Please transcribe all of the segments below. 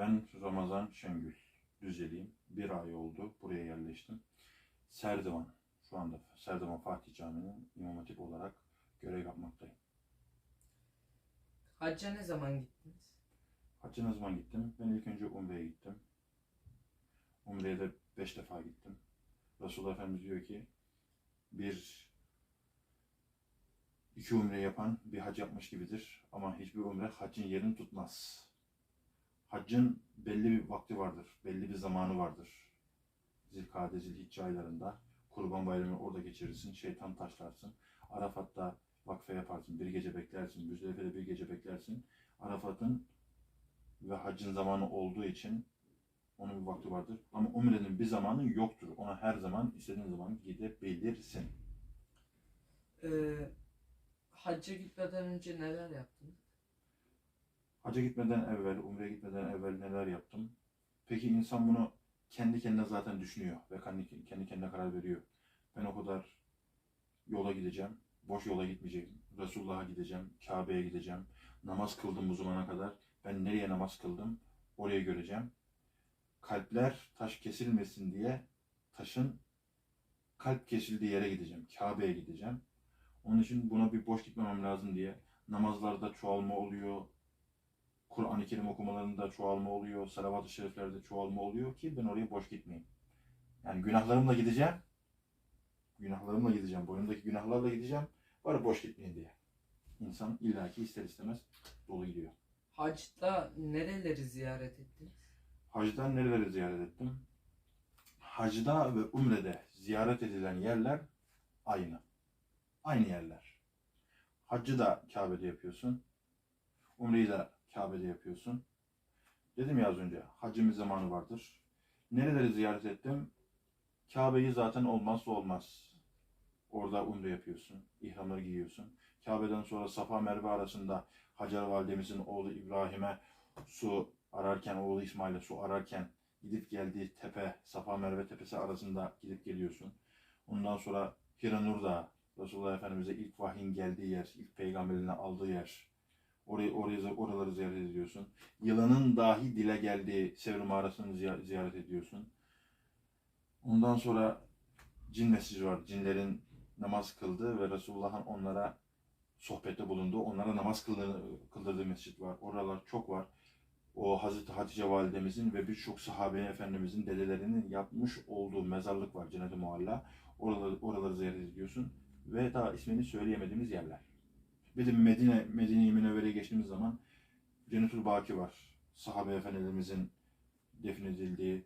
Ben Ramazan Şengül, Düzeliyim. Bir ay oldu. Buraya yerleştim. Serdivan, şu anda Serdivan Fatih Camii'nin İmam Hatip olarak görev yapmaktayım. Hacca ne zaman gittiniz? Hacca ne zaman gittim? Ben ilk önce Umre'ye gittim. Umre'ye de beş defa gittim. Resulullah Efendimiz diyor ki bir iki umre yapan bir hac yapmış gibidir. Ama hiçbir umre haccın yerini tutmaz. Haccın belli bir vakti vardır. Belli bir zamanı vardır. Zilkade, Zilhicce aylarında Kurban Bayramı'nı orada geçirirsin. Şeytan taşlarsın. Arafat'ta vakfe yaparsın. Bir gece beklersin. Müzdelife'de bir gece beklersin. Arafat'ın ve haccın zamanı olduğu için onun bir vakti vardır. Ama umrenin bir zamanı yoktur. Ona her zaman istediğin zaman gidebilirsin. Ee, hacca gitmeden önce neler yaptınız? Hacca gitmeden evvel, umreye gitmeden evvel neler yaptım? Peki insan bunu kendi kendine zaten düşünüyor ve kendi, kendi kendine karar veriyor. Ben o kadar yola gideceğim, boş yola gitmeyeceğim. Resulullah'a gideceğim, Kabe'ye gideceğim. Namaz kıldım bu zamana kadar. Ben nereye namaz kıldım? Oraya göreceğim. Kalpler taş kesilmesin diye taşın kalp kesildiği yere gideceğim. Kabe'ye gideceğim. Onun için buna bir boş gitmemem lazım diye namazlarda çoğalma oluyor. Kur'an-ı Kerim okumalarında çoğalma oluyor. Salavat-ı şeriflerde çoğalma oluyor ki ben oraya boş gitmeyeyim. Yani günahlarımla gideceğim. Günahlarımla gideceğim. Boynumdaki günahlarla gideceğim. Bari boş gitmeyin diye. İnsan illaki ister istemez dolu gidiyor. Hacda nereleri ziyaret ettiniz? Hacdan nereleri ziyaret ettim? Hacda ve umrede ziyaret edilen yerler aynı. Aynı yerler. Haccı da Kabe'de yapıyorsun. Umreyi de Kabe'de yapıyorsun. Dedim ya az önce hacın bir zamanı vardır. Nereleri ziyaret ettim? Kabe'yi zaten olmazsa olmaz. Orada umre yapıyorsun. ihramları giyiyorsun. Kabe'den sonra Safa Merve arasında Hacer Validemizin oğlu İbrahim'e su ararken, oğlu İsmail'e su ararken gidip geldiği tepe, Safa Merve tepesi arasında gidip geliyorsun. Ondan sonra Hiranur Dağı, Resulullah Efendimiz'e ilk vahyin geldiği yer, ilk peygamberine aldığı yer. Orayı, orayı, oraları ziyaret ediyorsun. Yılanın dahi dile geldiği Sevr mağarasını ziy- ziyaret ediyorsun. Ondan sonra cin mescidi var. Cinlerin namaz kıldığı ve Resulullah'ın onlara sohbette bulunduğu, onlara namaz kıldırdığı mescit var. Oralar çok var. O Hazreti Hatice validemizin ve birçok sahabe efendimizin dedelerinin yapmış olduğu mezarlık var Cennet-i Mualla. Oraları, oraları ziyaret ediyorsun. Ve daha ismini söyleyemediğimiz yerler. Bir de Medine, Medine-i Münevvere'ye geçtiğimiz zaman Cennetul Baki var. Sahabe efendilerimizin defnedildiği,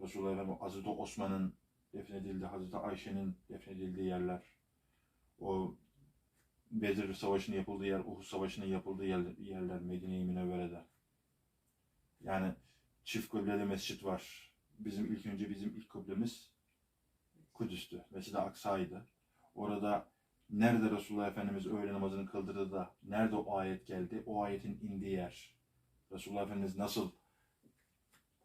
Resulullah Efendimiz, Hazreti Osman'ın defnedildiği, Hazreti Ayşe'nin defnedildiği yerler. O Bedir Savaşı'nın yapıldığı yer, Uhud Savaşı'nın yapıldığı yer, yerler Medine-i Münevvere'de. Yani çift kıbleli mescit var. Bizim ilk önce bizim ilk kıblemiz Kudüs'tü. Mescid-i Aksa'ydı. Orada nerede Resulullah Efendimiz öğle namazını kıldırdı da nerede o ayet geldi? O ayetin indiği yer. Resulullah Efendimiz nasıl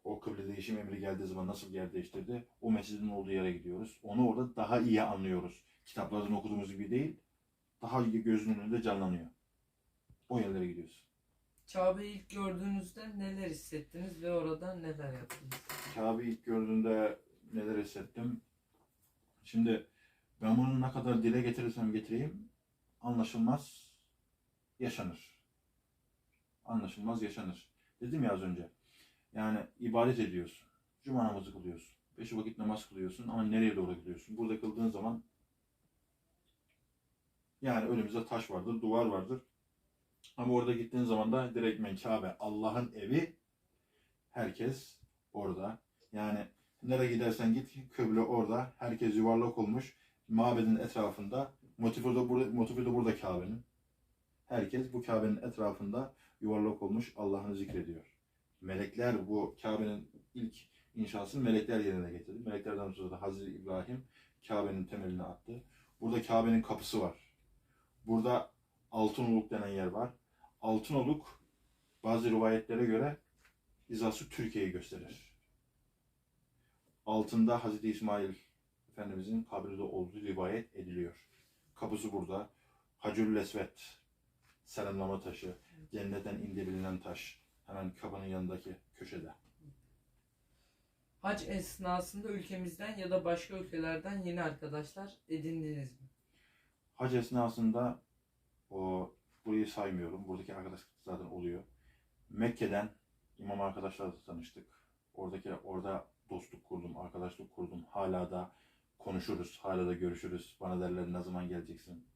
o kıble değişim emri geldiği zaman nasıl yer değiştirdi? O mescidin olduğu yere gidiyoruz. Onu orada daha iyi anlıyoruz. Kitaplardan okuduğumuz gibi değil, daha iyi gözünün önünde canlanıyor. O yerlere gidiyoruz. Kabe'yi ilk gördüğünüzde neler hissettiniz ve orada neler yaptınız? Kabe'yi ilk gördüğümde neler hissettim? Şimdi ben bunu ne kadar dile getirirsem getireyim anlaşılmaz yaşanır. Anlaşılmaz yaşanır. Dedim ya az önce. Yani ibadet ediyorsun. Cuma namazı kılıyorsun. Beş vakit namaz kılıyorsun ama nereye doğru gidiyorsun? Burada kıldığın zaman yani önümüzde taş vardır, duvar vardır. Ama orada gittiğin zaman da direktmen Kabe, Allah'ın evi. Herkes orada. Yani nereye gidersen git kıble orada. Herkes yuvarlak olmuş. Mabedin etrafında. Motifi de burada, motifi de burada Kabe'nin. Herkes bu Kabe'nin etrafında yuvarlak olmuş Allah'ını zikrediyor. Melekler bu Kabe'nin ilk inşasını melekler yerine getirdi. Meleklerden sonra da Hazreti İbrahim Kabe'nin temelini attı. Burada Kabe'nin kapısı var. Burada Altınoluk denen yer var. Altınoluk bazı rivayetlere göre hizası Türkiye'yi gösterir. Altında Hazreti İsmail Efendimizin kabri de olduğu rivayet ediliyor. Kapısı burada. Hacül Esvet, selamlama taşı, cennetten indi bilinen taş. Hemen Kabe'nin yanındaki köşede. Hac esnasında ülkemizden ya da başka ülkelerden yeni arkadaşlar edindiniz mi? Hac esnasında o burayı saymıyorum. Buradaki arkadaşlık zaten oluyor. Mekke'den imam arkadaşlarla tanıştık. Oradaki orada dostluk kurdum, arkadaşlık kurdum. Hala da konuşuruz, hala da görüşürüz. Bana derler ne zaman geleceksin?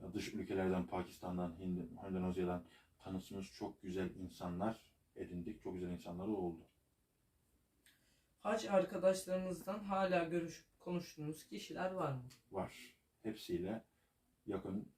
Ya dış ülkelerden, Pakistan'dan, Hind- Endonezya'dan tanıştığımız çok güzel insanlar edindik. Çok güzel insanlar oldu. Hac arkadaşlarınızdan hala görüşüp konuştuğunuz kişiler var mı? var. Hepsiyle yakın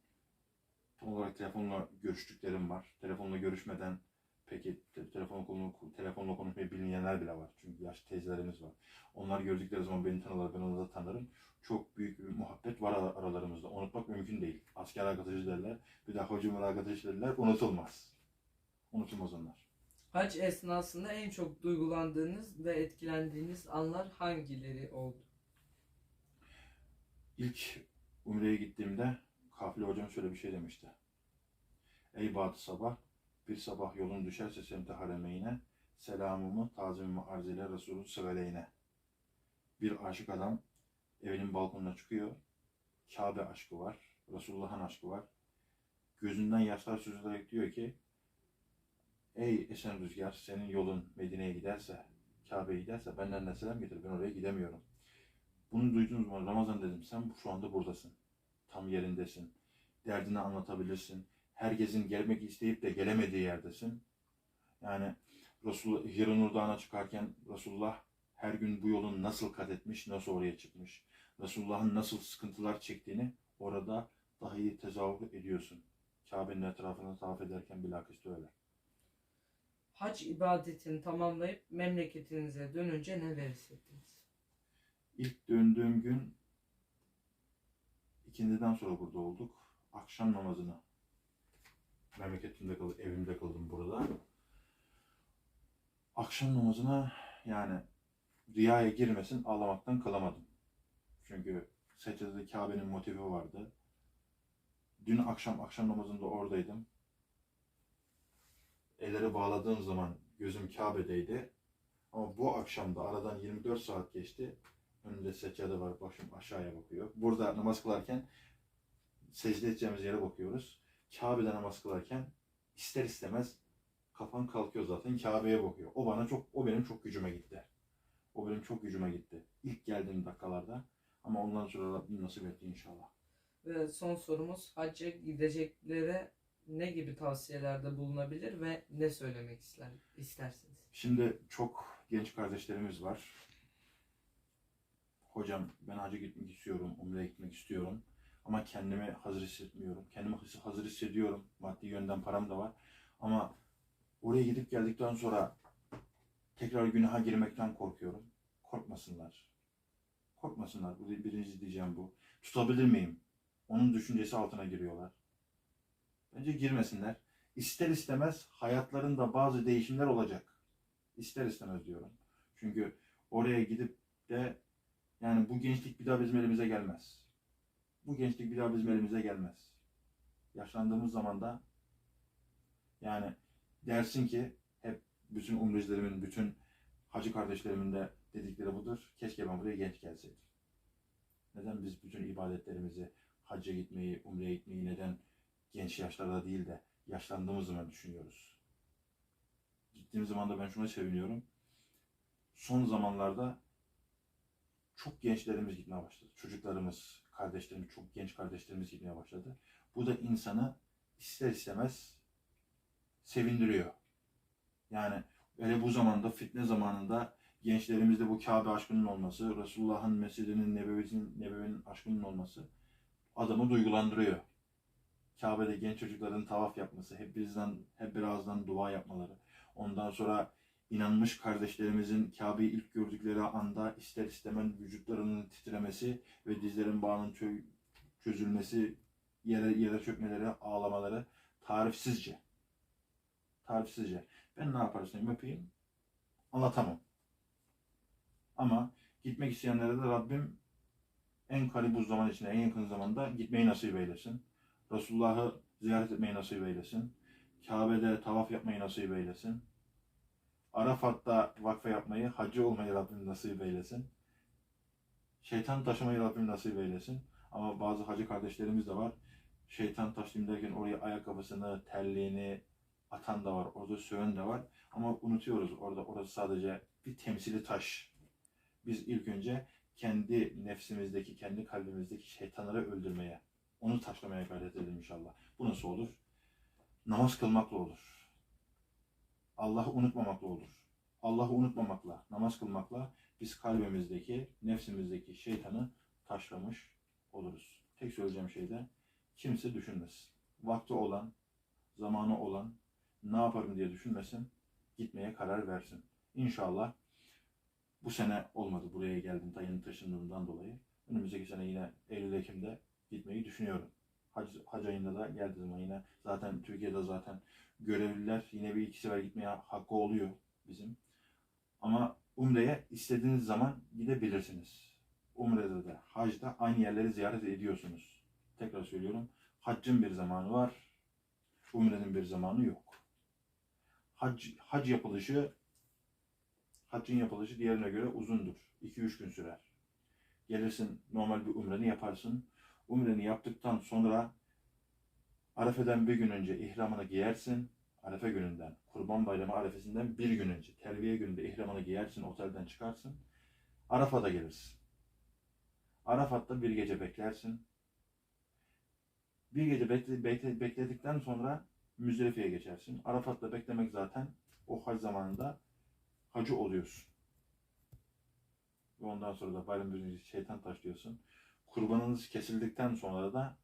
tam olarak telefonla görüştüklerim var. Telefonla görüşmeden peki te- telefon konu telefonla konuşmayı bilmeyenler bile var. Çünkü yaş teyzelerimiz var. Onlar gördükleri zaman beni tanırlar, ben onları da tanırım. Çok büyük bir muhabbet var ara- aralarımızda. Unutmak mümkün değil. Asker arkadaşı derler. Bir daha hocamın arkadaşı derler. Unutulmaz. Unutulmaz onlar. Hac esnasında en çok duygulandığınız ve etkilendiğiniz anlar hangileri oldu? İlk Umre'ye gittiğimde kafile hocam şöyle bir şey demişti. Ey Batı sabah, bir sabah yolun düşerse semte haremeyne, selamımı, tazimimi arz ile Resulü söyleyine. Bir aşık adam evinin balkonuna çıkıyor. Kabe aşkı var, Resulullah'ın aşkı var. Gözünden yaşlar süzülerek diyor ki, Ey esen rüzgar, senin yolun Medine'ye giderse, Kabe'ye giderse benden de selam getir, ben oraya gidemiyorum. Bunu duyduğum zaman Ramazan dedim sen şu anda buradasın. Tam yerindesin. Derdini anlatabilirsin. Herkesin gelmek isteyip de gelemediği yerdesin. Yani Resul Dağı'na çıkarken Resulullah her gün bu yolun nasıl kat etmiş, nasıl oraya çıkmış. Resulullah'ın nasıl sıkıntılar çektiğini orada daha iyi tezahür ediyorsun. Kabe'nin etrafını tavaf ederken bilakis öyle. Hac ibadetini tamamlayıp memleketinize dönünce neler hissettiniz? İlk döndüğüm gün ikindiden sonra burada olduk. Akşam namazını memleketimde kaldım, evimde kaldım burada. Akşam namazına yani riyaya girmesin ağlamaktan kalamadım. Çünkü secdede Kabe'nin motifi vardı. Dün akşam akşam namazında oradaydım. Elleri bağladığım zaman gözüm Kabe'deydi. Ama bu akşam da aradan 24 saat geçti. Önümde seccade var, başım aşağıya bakıyor. Burada namaz kılarken secde edeceğimiz yere bakıyoruz. Kabe'de namaz kılarken ister istemez kafan kalkıyor zaten Kabe'ye bakıyor. O bana çok, o benim çok gücüme gitti. O benim çok gücüme gitti. İlk geldiğim dakikalarda. Ama ondan sonra Rabbim nasip etti inşallah. Ve son sorumuz hacca gideceklere ne gibi tavsiyelerde bulunabilir ve ne söylemek ister, istersiniz? Şimdi çok genç kardeşlerimiz var. Hocam ben hacı gitmek istiyorum, umreye gitmek istiyorum. Ama kendimi hazır hissetmiyorum. Kendimi hazır hissediyorum. Maddi yönden param da var. Ama oraya gidip geldikten sonra tekrar günaha girmekten korkuyorum. Korkmasınlar. Korkmasınlar. Bu birinci diyeceğim bu. Tutabilir miyim? Onun düşüncesi altına giriyorlar. Bence girmesinler. İster istemez hayatlarında bazı değişimler olacak. İster istemez diyorum. Çünkü oraya gidip de yani bu gençlik bir daha bizim elimize gelmez. Bu gençlik bir daha bizim elimize gelmez. Yaşlandığımız zaman da yani dersin ki hep bütün umrecilerimin, bütün hacı kardeşlerimin de dedikleri budur. Keşke ben buraya genç gelseydim. Neden biz bütün ibadetlerimizi, hacca gitmeyi, umreye gitmeyi neden genç yaşlarda değil de yaşlandığımız zaman düşünüyoruz? Gittiğim zaman da ben şuna seviniyorum. Son zamanlarda çok gençlerimiz gitmeye başladı. Çocuklarımız, kardeşlerimiz, çok genç kardeşlerimiz gitmeye başladı. Bu da insanı ister istemez sevindiriyor. Yani hele bu zamanda, fitne zamanında gençlerimizde bu Kabe aşkının olması, Resulullah'ın mescidinin, nebevinin, nebevinin aşkının olması adamı duygulandırıyor. Kabe'de genç çocukların tavaf yapması, hep bizden, hep birazdan dua yapmaları. Ondan sonra inanmış kardeşlerimizin Kabe'yi ilk gördükleri anda ister istemez vücutlarının titremesi ve dizlerin bağının çö- çözülmesi, yere yere çökmeleri, ağlamaları tarifsizce. Tarifsizce. Ben ne yaparsam yapayım anlatamam. Ama gitmek isteyenlere de Rabbim en karibu zaman içinde, en yakın zamanda gitmeyi nasip eylesin. Resulullah'ı ziyaret etmeyi nasip eylesin. Kabe'de tavaf yapmayı nasip eylesin. Arafat'ta vakfe yapmayı, hacı olmayı Rabbim nasip eylesin. Şeytan taşımayı Rabbim nasip eylesin. Ama bazı hacı kardeşlerimiz de var. Şeytan taşıyayım derken oraya ayakkabısını, terliğini atan da var. Orada söven de var. Ama unutuyoruz orada orası sadece bir temsili taş. Biz ilk önce kendi nefsimizdeki, kendi kalbimizdeki şeytanları öldürmeye, onu taşlamaya gayret edelim inşallah. Bu nasıl olur? Namaz kılmakla olur. Allah'ı unutmamakla olur. Allah'ı unutmamakla, namaz kılmakla biz kalbimizdeki, nefsimizdeki şeytanı taşlamış oluruz. Tek söyleyeceğim şey de kimse düşünmesin. Vakti olan, zamanı olan, ne yaparım diye düşünmesin, gitmeye karar versin. İnşallah bu sene olmadı buraya geldim ta yeni taşındığımdan dolayı. Önümüzdeki sene yine Eylül-Ekim'de gitmeyi düşünüyorum. Hac, hac ayında da geldiğim zaman yine zaten Türkiye'de zaten görevliler yine bir iki sefer gitmeye hakkı oluyor bizim. Ama Umre'ye istediğiniz zaman gidebilirsiniz. Umre'de de, hacda aynı yerleri ziyaret ediyorsunuz. Tekrar söylüyorum. Haccın bir zamanı var. Umre'nin bir zamanı yok. Hac, hac yapılışı haccın yapılışı diğerine göre uzundur. 2-3 gün sürer. Gelirsin normal bir umreni yaparsın. Umreni yaptıktan sonra Arefe'den bir gün önce ihramını giyersin. Arefe gününden, Kurban Bayramı arefesinden bir gün önce, terbiye gününde ihramını giyersin, otelden çıkarsın. Arafat'a gelirsin. Arafat'ta bir gece beklersin. Bir gece bekle, bekle- bekledikten sonra Müzdelife'ye geçersin. Arafat'ta beklemek zaten o hac zamanında hacı oluyorsun. Ve ondan sonra da bayram birinci şeytan taşlıyorsun. Kurbanınız kesildikten sonra da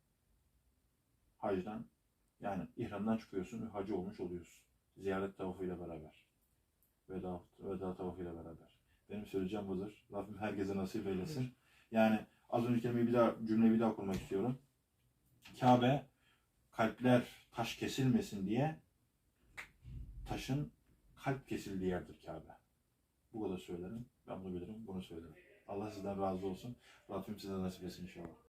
hacdan yani ihramdan çıkıyorsun ve hacı olmuş oluyorsun. Ziyaret tavafıyla beraber. Veda, veda tavafıyla beraber. Benim söyleyeceğim budur. Rabbim herkese nasip eylesin. Yani az önceki kelimeyi bir daha, cümleyi bir daha kurmak istiyorum. Kabe kalpler taş kesilmesin diye taşın kalp kesildiği yerdir Kabe. Bu kadar söylerim. Ben bunu bilirim, bunu söylerim. Allah sizden razı olsun. Rabbim size nasip etsin inşallah.